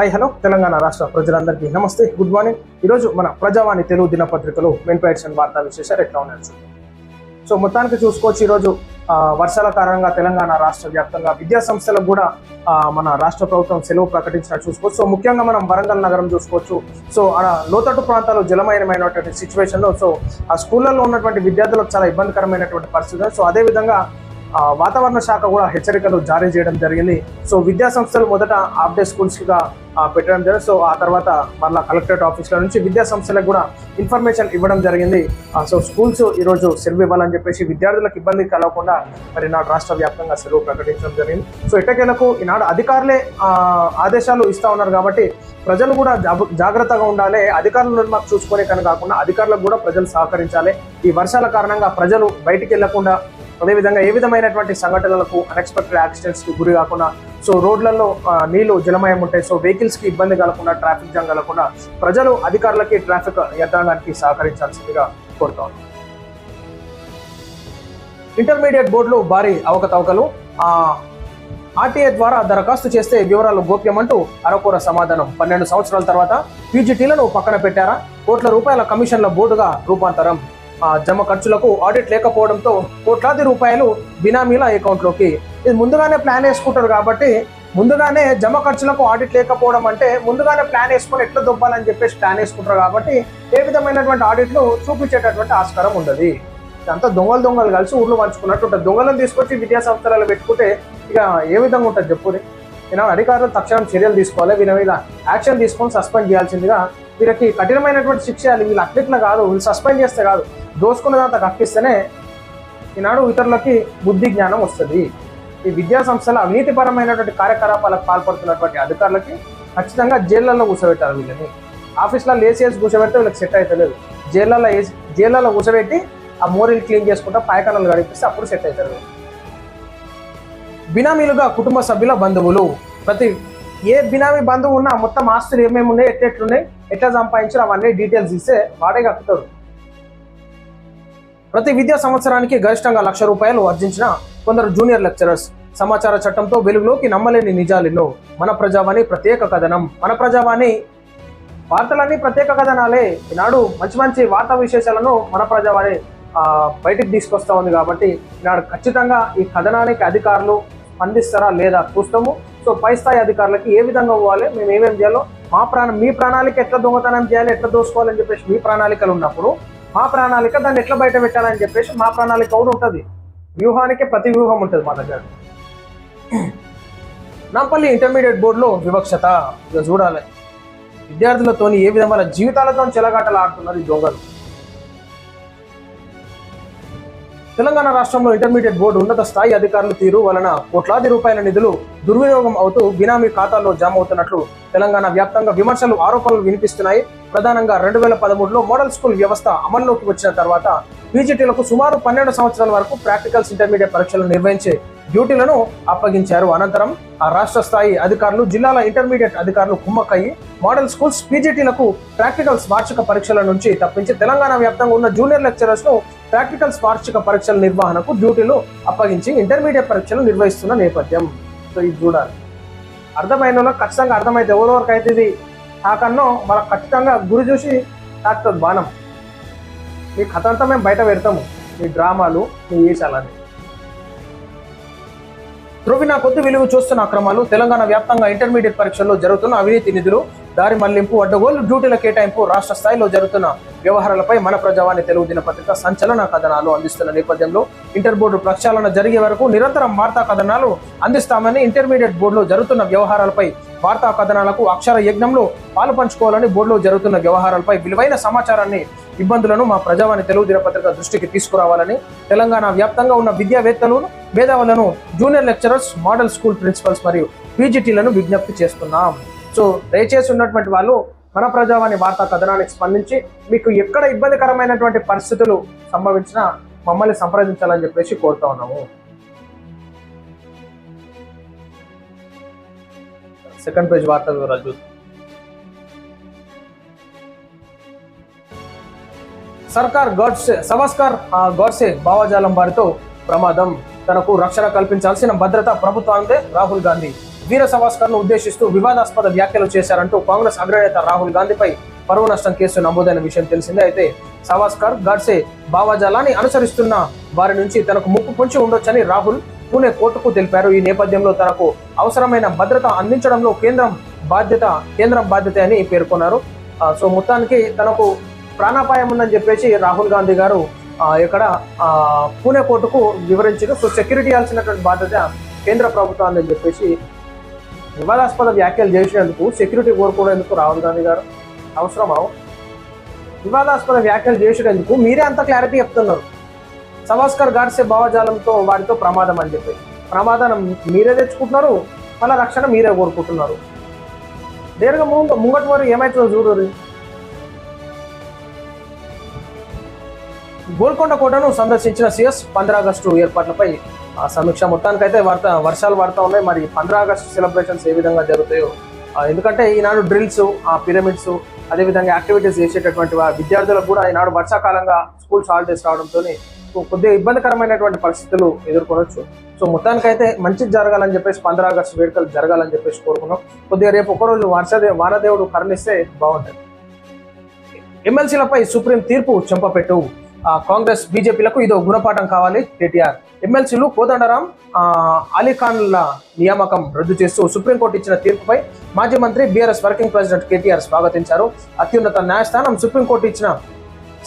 Hi hello Telangana రాష్ట్ర ప్రజలందరికీ నమస్తే గుడ్ మార్నింగ్ ఈరోజు మన ప్రజావాణి తెలుగు దినపత్రికలు మెయిన్ ఎడిషన్ వార్తా విశేషాలు ఎట్లా ఉన్నాయి చూద్దాం. సో మొత్తానికి చూసుకోవచ్చు ఈరోజు వర్షాల కారణంగా తెలంగాణ రాష్ట్ర వ్యాప్తంగా విద్యా సంస్థలకు కూడా మన రాష్ట్ర ప్రభుత్వం సెలవు ప్రకటించినట్టు చూసుకోవచ్చు. సో ముఖ్యంగా మనం వరంగల్ నగరం చూసుకోవచ్చు. సో ఆ లోతట్టు ప్రాంతాలు జలమయమైనటువంటి సిచ్యువేషన్లో సో ఆ స్కూళ్ళల్లో ఉన్నటువంటి విద్యార్థులకు చాలా ఇబ్బందికరమైనటువంటి పరిస్థితి. సో అదే విధంగా వాతావరణ శాఖ కూడా హెచ్చరికలు జారీ చేయడం జరిగింది. సో విద్యా సంస్థలు మొదట హాఫ్ డే స్కూల్స్గా పెట్టడం జరిగింది. సో ఆ తర్వాత మరలా కలెక్టరేట్ ఆఫీస్ల నుంచి విద్యా సంస్థలకు కూడా ఇన్ఫర్మేషన్ ఇవ్వడం జరిగింది. సో స్కూల్స్ ఈరోజు సెలవు ఇవ్వాలని చెప్పేసి విద్యార్థులకు ఇబ్బంది కలగకుండా మరి నాడు రాష్ట్ర వ్యాప్తంగా సెలవు ప్రకటించడం జరిగింది. సో ఎట్టకేలకు ఈనాడు అధికారులే ఆదేశాలు ఇస్తా ఉన్నారు కాబట్టి ప్రజలు కూడా జాగ్రత్తగా ఉండాలి. అధికారులను మాకు చూసుకునే కనుక కాకుండా అధికారులకు కూడా ప్రజలు సహకరించాలి. ఈ వర్షాల కారణంగా ప్రజలు బయటికి వెళ్ళకుండా అదేవిధంగా ఏ విధమైనటువంటి సంఘటనలకు అన్ఎక్స్పెక్టెడ్ యాక్సిడెంట్స్కి గురి కాకుండా సో రోడ్లలో నీళ్ళు జలమయం ఉంటాయి సో వెహికల్స్కి ఇబ్బంది కలగకుండా ట్రాఫిక్ జామ్ కలగకుండా ప్రజలు అధికారులకి ట్రాఫిక్ యంత్రాంగానికి సహకరించాల్సిందిగా కోరుతాం ఇంటర్మీడియట్ బోర్డులు భారీ అవకతవకలు ఆర్టీఏ ద్వారా దరఖాస్తు చేస్తే వివరాలు గోప్యమంటూ అరకూర సమాధానం. పన్నెండు సంవత్సరాల తర్వాత పీజీటీలను పక్కన పెట్టారా? కోట్ల రూపాయల కమిషన్ల బోర్డుగా రూపాంతరం. జమ ఖర్చులకు ఆడిట్ లేకపోవడంతో కోట్లాది రూపాయలు బినామీల అకౌంట్లోకి. ఇది ముందుగానే ప్లాన్ వేసుకుంటారు కాబట్టి ముందుగానే జమ ఖర్చులకు ఆడిట్ లేకపోవడం అంటే ముందుగానే ప్లాన్ వేసుకొని ఎట్లా దొబ్బాలని చెప్పేసి ప్లాన్ వేసుకుంటారు కాబట్టి ఏ విధమైనటువంటి ఆడిట్లు చూపించేటటువంటి ఆస్కారం ఉండదు. అంతా దొంగలు దొంగలు కలిసి ఊర్లు పంచుకున్నట్టు ఉంటుంది. దొంగలను తీసుకొచ్చి విద్యా సంస్థలలో పెట్టుకుంటే ఇక ఏ విధంగా ఉంటుంది చెప్పుని? నేను అధికారులు తక్షణం చర్యలు తీసుకోవాలి. వీళ్ళ మీద యాక్షన్ తీసుకొని సస్పెండ్ చేయాల్సిందిగా వీళ్ళకి కఠినమైనటువంటి శిక్ష వీళ్ళు అట్లిట్లా కాదు. వీళ్ళు సస్పెండ్ చేస్తే కాదు. దోసుకున్న తర్వాత కక్కిస్తేనే ఈనాడు ఇతరులకి బుద్ధి జ్ఞానం వస్తుంది. ఈ విద్యా సంస్థల అవినీతిపరమైనటువంటి కార్యకలాపాలకు పాల్పడుతున్నటువంటి అధికారులకి ఖచ్చితంగా జైళ్ళల్లో కూర్చోబెట్టారు వీళ్ళని. ఆఫీస్లలో ఏసీఎస్ కూర్చోబెడితే వీళ్ళకి సెట్ అవుతలేదు జైళ్ళల్లో ఏసీ జైళ్ళల్లో కూర్చోబెట్టి ఆ మోరీలు క్లీన్ చేసుకుంటా పాయకనాలు గడిపిస్తే అప్పుడు సెట్ అవుతారు బినామీలుగా కుటుంబ సభ్యుల బంధువులు ప్రతి ఏ బినామీ బంధువు ఉన్నా మొత్తం ఆస్తులు ఏమేమి ఉన్నాయి ఎట్లెట్లున్నాయి ఎట్లా సంపాదించారు అవన్నీ డీటెయిల్స్ ఇస్తే వాడే కక్కుతాడు ప్రతి విద్యా సంవత్సరానికి గరిష్టంగా లక్ష రూపాయలు ఆర్జించిన కొందరు జూనియర్ లెక్చరర్స్. సమాచార చట్టంతో వెలుగులోకి నమ్మలేని నిజాలెన్నో మన ప్రజావాణి ప్రత్యేక కథనం. మన ప్రజావాణి వార్తలన్నీ ప్రత్యేక కథనాలే. ఈనాడు మంచి మంచి వార్తా విశేషాలను మన ప్రజావాణి బయటికి తీసుకొస్తా ఉంది కాబట్టి ఈనాడు ఖచ్చితంగా ఈ కథనానికి అధికారులు స్పందిస్తారా లేదా చూస్తాము. సో పై స్థాయి అధికారులకి ఏ విధంగా పోవాలి మేము ఏమేమి చేయాలో మా ప్రాణం మీ ప్రణాళిక ఎట్లా దొంగతనం చేయాలి ఎట్లా దోసుకోవాలని చెప్పేసి మీ ప్రణాళికలు ఉన్నప్పుడు మా ప్రణాళిక దాన్ని ఎట్లా బయట పెట్టాలని చెప్పేసి మా ప్రణాళిక కూడా ఉంటుంది. వ్యూహానికి ప్రతి వ్యూహం ఉంటుంది మా దగ్గర. నాంపల్లి ఇంటర్మీడియట్ బోర్డులో వివక్షత ఇక చూడాలి. విద్యార్థులతోని ఏ విధమైన జీవితాలతో చెలగాటలు ఆడుతున్నారు ఈ దొంగలు. తెలంగాణ రాష్ట్రంలో ఇంటర్మీడియట్ బోర్డు ఉన్నత స్థాయి అధికారుల తీరు వలన కోట్లాది రూపాయల నిధులు దుర్వినియోగం అవుతూ బినామీ ఖాతాల్లో జమ అవుతున్నట్లు తెలంగాణ వ్యాప్తంగా విమర్శలు ఆరోపణలు వినిపిస్తున్నాయి. ప్రధానంగా రెండు వేల పదమూడులో మోడల్ స్కూల్ వ్యవస్థ అమల్లోకి వచ్చిన తర్వాత పీజీటీలకు సుమారు పన్నెండు సంవత్సరాల వరకు ప్రాక్టికల్స్ ఇంటర్మీడియట్ పరీక్షలు నిర్వహించే డ్యూటీలను అప్పగించారు. అనంతరం ఆ రాష్ట్ర స్థాయి అధికారులు జిల్లాల ఇంటర్మీడియట్ అధికారులు కుమ్మక్కయ్యి మోడల్ స్కూల్స్ పీజీటీలకు ప్రాక్టికల్స్ వార్షిక పరీక్షల నుంచి తప్పించి తెలంగాణ వ్యాప్తంగా ఉన్న జూనియర్ లెక్చరర్స్ను ప్రాక్టికల్స్ వార్షిక పరీక్షల నిర్వహణకు డ్యూటీలు అప్పగించి ఇంటర్మీడియట్ పరీక్షలు నిర్వహిస్తున్న నేపథ్యం. సో ఇది చూడాలి. అర్థమైన ఖచ్చితంగా అర్థమైతే ఎవరి వరకు అయితే ఇది తాకన్నో? వాళ్ళకి ఖచ్చితంగా గురి చూసి తాకుతుంది బాణం. మీ కథ అంతా మేము బయట పెడతాము. మీ డ్రామాలు మీ వేషాలని ధ్రువిన కొద్ది విలువ చూస్తున్న అక్రమాలు తెలంగాణ వ్యాప్తంగా ఇంటర్మీడియట్ పరీక్షల్లో జరుగుతున్న అవినీతి నిధులు దారి మళ్ళింపు అడ్డగోలు డ్యూటీల కేటాయింపు రాష్ట్ర స్థాయిలో జరుగుతున్న వ్యవహారాలపై మన ప్రజావాణి తెలుగు దినపత్రిక సంచలన కథనాలు అందిస్తున్న నేపథ్యంలో ఇంటర్ బోర్డు ప్రక్షాళన జరిగే వరకు నిరంతరం వార్తా కథనాలు అందిస్తామని ఇంటర్మీడియట్ బోర్డులో జరుగుతున్న వ్యవహారాలపై వార్తా కథనాలకు అక్షర యజ్ఞంలో పాలు పంచుకోవాలని బోర్డులో జరుగుతున్న వ్యవహారాలపై విలువైన సమాచారాన్ని ఇబ్బందులను మా ప్రజావాణి తెలుగు దినపత్రిక దృష్టికి తీసుకురావాలని తెలంగాణ వ్యాప్తంగా ఉన్న విద్యావేత్తలు మేధావులను junior lecturers model school principals మరియు పీజీటీలను విజ్ఞప్తి చేస్తున్నాం. సో దయచేసి ఉన్నటువంటి వాళ్ళు మన ప్రజావాణి వార్తా కథనానికి స్పందించి మీకు ఎక్కడ ఇబ్బందికరమైనటువంటి పరిస్థితులు సంభవించినా మమ్మల్ని సంప్రదించాలని చెప్పేసి కోరుతా ఉన్నాము. సెకండ్ పేజ్ వార్తా వివరాలు చూద్దాం. సర్కార్ గాడ్సే సవస్కర్ గాడ్సే భావజాలం వారితో ప్రమాదం. తనకు రక్షణ కల్పించాల్సిన భద్రత ప్రభుత్వాందే రాహుల్ గాంధీ. వీర సవాస్కర్ను ఉద్దేశిస్తూ వివాదాస్పద వ్యాఖ్యలు చేశారంటూ కాంగ్రెస్ అగ్రనేత రాహుల్ గాంధీపై పరువు నష్టం కేసు నమోదైన విషయం తెలిసిందే. అయితే సవాస్కర్ గాడ్సే భావాజాలాన్ని అనుసరిస్తున్న వారి నుంచి తనకు ముప్పు పొంచి ఉండొచ్చని రాహుల్ పూణే కోర్టుకు తెలిపారు. ఈ నేపథ్యంలో తనకు అవసరమైన భద్రత అందించడంలో కేంద్రం బాధ్యత కేంద్రం బాధ్యత అని పేర్కొన్నారు. సో మొత్తానికి తనకు ప్రాణాపాయం ఉందని చెప్పేసి రాహుల్ గాంధీ గారు ఇక్కడ పూణే కోర్టుకు వివరించారు. సో సెక్యూరిటీ ఇవ్వాల్సినటువంటి బాధ్యత కేంద్ర ప్రభుత్వాన్ని అని చెప్పేసి వివాదాస్పద వ్యాఖ్యలు చేసినందుకు సెక్యూరిటీ కోరుకునేందుకు రాహుల్ గాంధీ గారు అవసరమా? వివాదాస్పద వ్యాఖ్యలు చేసేందుకు మీరే అంత క్లారిటీ చెప్తున్నారు. సవాస్కర్ గాడ్సే భావజాలంతో వారితో ప్రమాదం అని చెప్పి. ప్రమాదం మీరే తెచ్చుకుంటున్నారు మళ్ళీ రక్షణ మీరే కోరుకుంటున్నారు. నేరుగా ముంగ ముంగటి వారు ఏమైతుందో చూడరు. గోల్కొండ కోటను సందర్శించిన సిఎస్ పంద్ర ఆగస్టు ఏర్పాట్లపై ఆ సమీక్ష మొత్తానికైతే వార్త వర్షాలు పడతా ఉన్నాయి. మరి పంద్ర ఆగస్టు సెలబ్రేషన్స్ ఏ విధంగా జరుగుతాయో ఎందుకంటే ఈనాడు డ్రిల్స్ ఆ పిరమిడ్స్ అదేవిధంగా యాక్టివిటీస్ చేసేటటువంటి విద్యార్థులకు కూడా ఈనాడు వర్షాకాలంగా స్కూల్స్ హాలిడేస్ రావడంతో కొద్దిగా ఇబ్బందికరమైనటువంటి పరిస్థితులు ఎదుర్కొనొచ్చు. సో మొత్తానికైతే మంచి జరగాలని చెప్పేసి పంద్రా ఆగస్టు వేడుకలు జరగాలని చెప్పేసి కోరుకున్నాం. కొద్దిగా రేపు ఒకరోజు వర్షదే వానదేవుడు కరుణిస్తే బాగుంటుంది. ఎమ్మెల్సీలపై సుప్రీం తీర్పు చెంపపెట్టు. కాంగ్రెస్ బీజేపీలకు ఇదో గుణపాఠం కావాలి కేటీఆర్. ఎమ్మెల్సీలు కోదండరాం అలీఖాన్ల నియామకం రద్దు చేస్తూ సుప్రీంకోర్టు ఇచ్చిన తీర్పుపై మాజీ మంత్రి బీఆర్ఎస్ వర్కింగ్ ప్రెసిడెంట్ కేటీఆర్ స్వాగతించారు. అత్యున్నత న్యాయస్థానం సుప్రీంకోర్టు ఇచ్చిన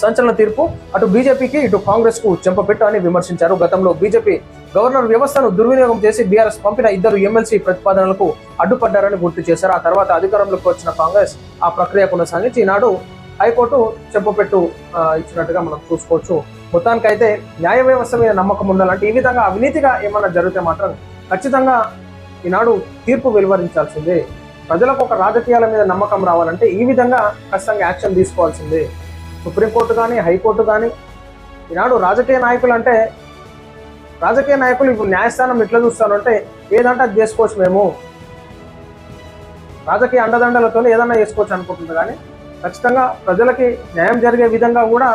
సంచలన తీర్పు. అటు బీజేపీకి ఇటు కాంగ్రెస్కు చెంపపెట్టు అని విమర్శించారు. గతంలో బీజేపీ గవర్నర్ వ్యవస్థను దుర్వినియోగం చేసి బీఆర్ఎస్ పంపిన ఇద్దరు ఎమ్మెల్సీ ప్రతిపాదనలకు అడ్డుపడ్డారని గుర్తు చేశారు. ఆ తర్వాత అధికారంలోకి వచ్చిన కాంగ్రెస్ ఆ ప్రక్రియ కొనసాగించి ఈనాడు హైకోర్టు చెప్పపెట్టు ఇచ్చినట్టుగా మనం చూసుకోవచ్చు. మొత్తానికైతే న్యాయ వ్యవస్థ మీద నమ్మకం ఉండాలంటే ఈ విధంగా అవినీతిగా ఏమైనా జరిగితే మాత్రం ఖచ్చితంగా ఈనాడు తీర్పు వెలువరించాల్సిందే. ప్రజలకు ఒక రాజకీయాల మీద నమ్మకం రావాలంటే ఈ విధంగా ఖచ్చితంగా యాక్షన్ తీసుకోవాల్సిందే. సుప్రీంకోర్టు కానీ హైకోర్టు కానీ ఈనాడు రాజకీయ నాయకులు అంటే రాజకీయ నాయకులు ఇప్పుడు న్యాయస్థానం ఎట్లా చూస్తారు అంటే ఏదంటే అది చేసుకోవచ్చు మేము. రాజకీయ అండదండలతో ఏదన్నా చేసుకోవచ్చు అనుకుంటుంది కానీ ఖచ్చితంగా ప్రజలకి న్యాయం జరిగే విధంగా కూడా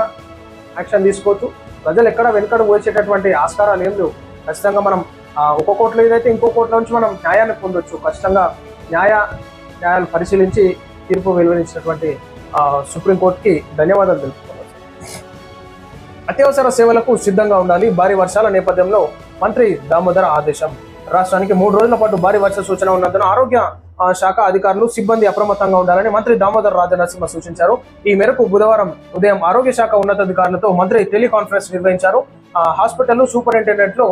యాక్షన్ తీసుకోవచ్చు. ప్రజలు ఎక్కడ వెనుకడు పోసేటటువంటి ఆస్కారాలు ఏం లేవు. ఖచ్చితంగా మనం ఒక కోట్లో ఏదైతే ఇంకో కోట్ల నుంచి మనం న్యాయాన్ని పొందొచ్చు. ఖచ్చితంగా న్యాయ న్యాయాలు పరిశీలించి తీర్పు వెలువరించినటువంటి సుప్రీంకోర్టుకి ధన్యవాదాలు తెలుపుకోవచ్చు అత్యవసర సేవలకు సిద్ధంగా ఉండాలి. భారీ వర్షాల నేపథ్యంలో మంత్రి దామోదర ఆదేశం. రాష్ట్రానికి మూడు రోజుల పాటు భారీ వర్ష సూచన ఉన్నందున ఆరోగ్య శాఖ అధికారులు సిబ్బంది అప్రమత్తంగా ఉండాలని మంత్రి దామోదర్ రాజనరసింహ సూచించారు. ఈ మేరకు బుధవారం ఉదయం ఆరోగ్య శాఖ ఉన్నతాధికారులతో మంత్రి టెలికాన్ఫరెన్స్ నిర్వహించారు. హాస్పిటల్ సూపరింటెండెంట్లు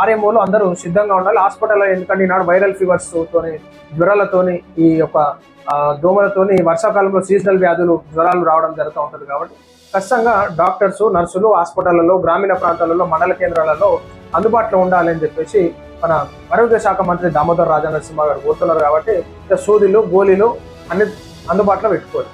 ఆర్ఎంఓలు అందరూ సిద్ధంగా ఉండాలి. హాస్పిటల్ ఎందుకంటే ఈనాడు వైరల్ ఫీవర్స్ తోని జ్వరాలతోని ఈ యొక్క దోమలతోని వర్షాకాలంలో సీజనల్ వ్యాధులు జ్వరాలు రావడం జరుగుతూ ఉంటుంది కాబట్టి ఖచ్చితంగా డాక్టర్స్ నర్సులు హాస్పిటళ్ళలో గ్రామీణ ప్రాంతాలలో మండల కేంద్రాలలో అందుబాటులో ఉండాలని చెప్పేసి మన ఆరోగ్య శాఖ మంత్రి దామోదర్ రాజనరసింహ గారు కోరుతున్నారు కాబట్టి సూదిలు గోళీలు అన్ని అందుబాటులో పెట్టుకోవాలి.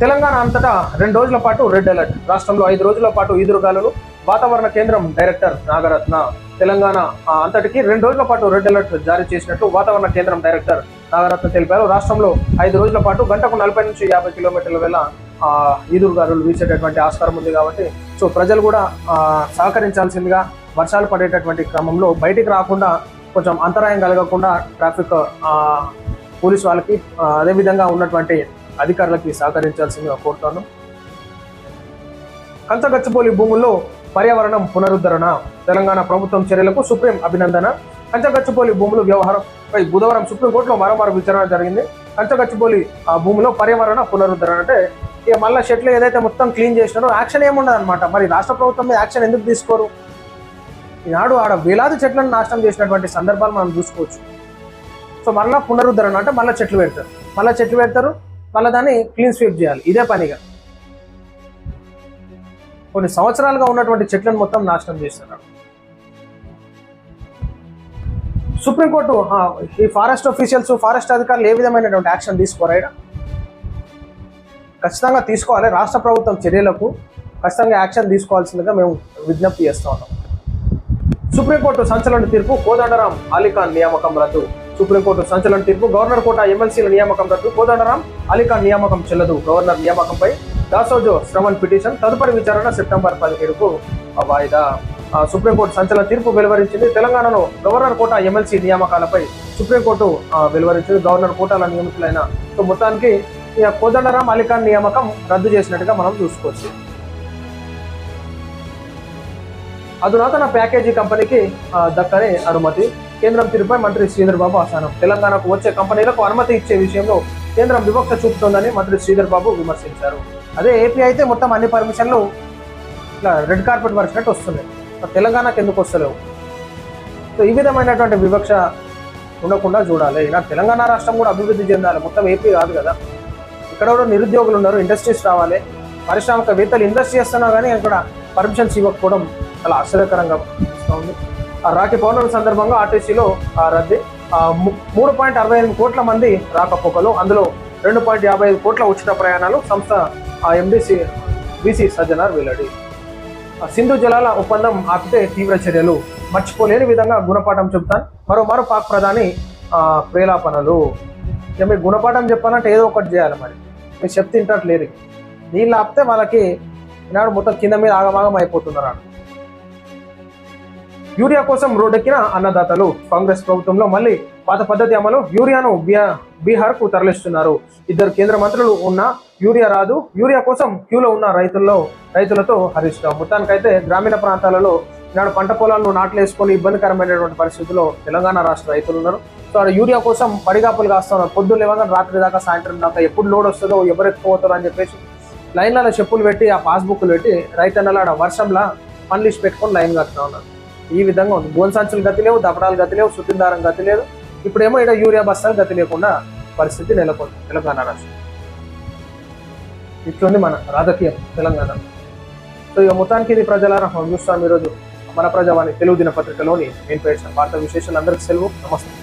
తెలంగాణ అంతటా రెండు రోజుల పాటు రెడ్ అలర్ట్. రాష్ట్రంలో ఐదు రోజుల పాటు ఈదురుగాలులు. వాతావరణ కేంద్రం డైరెక్టర్ నాగరత్న తెలంగాణ అంతటికి రెండు రోజుల పాటు రెడ్ అలర్ట్ జారీ చేసినట్లు వాతావరణ కేంద్రం డైరెక్టర్ నాగరత్న తెలిపారు. రాష్ట్రంలో ఐదు రోజుల పాటు గంటకు నలభై నుంచి యాభై కిలోమీటర్ల వేల ఆ, ఈదురుగాలులు వీచేటటువంటి ఆస్కారం ఉంది కాబట్టి సో ప్రజలు కూడా సహకరించాల్సిందిగా వర్షాలు పడేటటువంటి క్రమంలో బయటికి రాకుండా కొంచెం అంతరాయం కలగకుండా ట్రాఫిక్ పోలీస్ వాళ్ళకి అదేవిధంగా ఉన్నటువంటి అధికారులకి సహకరించాల్సిందిగా కోరుతాను. కంచగచ్చపోలి భూముల్లో పర్యావరణం పునరుద్ధరణ తెలంగాణ ప్రభుత్వం చర్యలకు సుప్రీం అభినందన. కంచగచ్చపోలి భూముల వ్యవహారంపై బుధవారం సుప్రీంకోర్టులో మరోమారు విచారణ జరిగింది. కంచగచ్చపోలి ఆ భూమిలో పర్యావరణ పునరుద్ధరణ అంటే ఇక మళ్ళీ షెట్లు ఏదైతే మొత్తం క్లీన్ చేసినారో యాక్షన్ ఏముండదు అనమాట మరి రాష్ట్ర ప్రభుత్వం మీద యాక్షన్ ఎందుకు తీసుకోరు? ఈనాడు ఆడ వేలాది చెట్లను నాశనం చేసినటువంటి సందర్భాలు మనం చూసుకోవచ్చు. సో మళ్ళీ పునరుద్ధరణ అంటే మళ్ళీ చెట్లు పెడతారు. మళ్ళీ చెట్లు పెడతారు. మళ్ళీ దాన్ని క్లీన్ స్వీప్ చేయాలి. ఇదే పనిగా. కొన్ని సంవత్సరాలుగా ఉన్నటువంటి చెట్లను మొత్తం నాశనం చేస్తున్నారు. సుప్రీంకోర్టు ఈ ఫారెస్ట్ ఆఫీషియల్స్ ఫారెస్ట్ అధికారులు ఏ విధమైనటువంటి యాక్షన్ తీసుకోరాయడా ఖచ్చితంగా తీసుకోవాలి. రాష్ట్ర ప్రభుత్వం చర్యలకు ఖచ్చితంగా యాక్షన్ తీసుకోవాల్సిందిగా మేము విజ్ఞప్తి చేస్తూ ఉన్నాం. సుప్రీంకోర్టు సంచలన తీర్పు కోదండరాం అలీఖాన్ నియామకం రద్దు. సుప్రీంకోర్టు సంచలన తీర్పు. గవర్నర్ కోట ఎమ్మెల్సీల నియామకం రద్దు. కోదండరాం అలీఖాన్ నియామకం చెల్లదు. గవర్నర్ నియామకంపై దాసోజో శ్రవణ్ పిటిషన్. తదుపరి విచారణ సెప్టెంబర్ పదిహేడుకు వాయిదా. సుప్రీంకోర్టు సంచలన తీర్పు వెలువరించింది. తెలంగాణలో గవర్నర్ కోట ఎమ్మెల్సీ నియామకాలపై సుప్రీంకోర్టు వెలువరించింది. గవర్నర్ కోటాల నియమితులైన సో మొత్తానికి కోదండరాం అలీఖాన్ నియామకం రద్దు చేసినట్టుగా మనం చూసుకోవచ్చు. అధునాతన ప్యాకేజీ కంపెనీకి దక్కనే దక్కని అనుమతి కేంద్రం తీరుపై మంత్రి శ్రీధర్ బాబు ఆశానం. తెలంగాణకు వచ్చే కంపెనీలకు అనుమతి ఇచ్చే విషయంలో కేంద్రం వివక్ష చూపుతోందని మంత్రి శ్రీధర్ బాబు విమర్శించారు. అదే ఏపీ అయితే మొత్తం అన్ని పర్మిషన్లు ఇట్లా రెడ్ కార్పెట్ పరిచినట్టు వస్తున్నాయి. తెలంగాణకు ఎందుకు వస్తలేవు? సో ఈ విధమైనటువంటి వివక్ష ఉండకుండా చూడాలి. ఇలా తెలంగాణ రాష్ట్రం కూడా అభివృద్ధి చెందాలి. మొత్తం ఏపీ కాదు కదా. ఇక్కడ కూడా నిరుద్యోగులు ఉన్నారు ఇండస్ట్రీస్ రావాలి. పారిశ్రామికవేత్తలు ఇండస్ట్రీ చేస్తున్నా కానీ అక్కడ పర్మిషన్స్ ఇవ్వకపోవడం చాలా ఆశ్చర్యకరంగా ఉంది. రాఖీ పౌర్ణమి సందర్భంగా ఆర్టీసీలో రద్దీ. మూడు పాయింట్ అరవై ఎనిమిది కోట్ల మంది రాకపోకలు అందులో రెండు పాయింట్ యాభై ఐదు కోట్ల ఉచిత ప్రయాణాలు సంస్థ ఆ బీసీ సజ్జనార్ వెల్లడి. సింధు జలాల ఒప్పందం ఆపితే తీవ్ర చర్యలు. మర్చిపోలేని విధంగా గుణపాఠం చెప్తాను మరోమారు పాక్ ప్రధాని ప్రేలాపనలు. ఇక మీకు గుణపాఠం చెప్పాలంటే ఏదో ఒకటి చేయాలి మరి. మీరు చెప్తే లేరు. నీళ్ళు ఆపితే వాళ్ళకి ఈనాడు మొత్తం కింద మీద ఆగమాగం అయిపోతున్నారు యూరియా కోసం రోడ్డెక్కిన అన్నదాతలు కాంగ్రెస్ ప్రభుత్వంలో మళ్ళీ పాత పద్ధతి అమలు యూరియాను బీహార్ బీహార్కు తరలిస్తున్నారు. ఇద్దరు కేంద్ర మంత్రులు ఉన్న యూరియా రాదు యూరియా కోసం క్యూలో ఉన్న రైతుల్లో రైతులతో హరిస్తాం మొత్తానికైతే గ్రామీణ ప్రాంతాలలో ఈనాడు పంట పొలాలను నాట్లేసుకొని ఇబ్బందికరమైనటువంటి పరిస్థితుల్లో తెలంగాణ రాష్ట్ర రైతులు ఉన్నారు. సో యూరియా కోసం పడిగాపులు కాస్తున్నారు. పొద్దున్న లేవగానే రాత్రి దాకా సాయంత్రం దాకా ఎప్పుడు లోడ్ వస్తుందో ఎవరెత్తుకోవతారో అని చెప్పేసి లైన్లలో చెప్పులు పెట్టి ఆ పాస్బుక్లు పెట్టి రైతన్నలాడ వర్షంలో వర్షంలా పెట్టుకొని లైన్ కట్టుతా ఉన్నారు. ఈ విధంగా ఉంది. గోన్ సంచులు గతి లేవు దపడాలు గతి లేవు సుతిందారం గతి లేదు. ఇప్పుడేమో ఇక్కడ యూరియా బస్తాలు గతి లేకుండా పరిస్థితి నెలకొంది తెలంగాణ రాష్ట్రం. ఇట్లుంది మన రాజకీయం తెలంగాణ. సో ఇక మొత్తానికి ఇది ప్రజలారా మనం చూస్తాం ఈరోజు మన ప్రజావాణి తెలుగు దినపత్రికలోని నేను పేర్చిన వార్త విశేషాలు అందరికీ సెలవు. నమస్తే.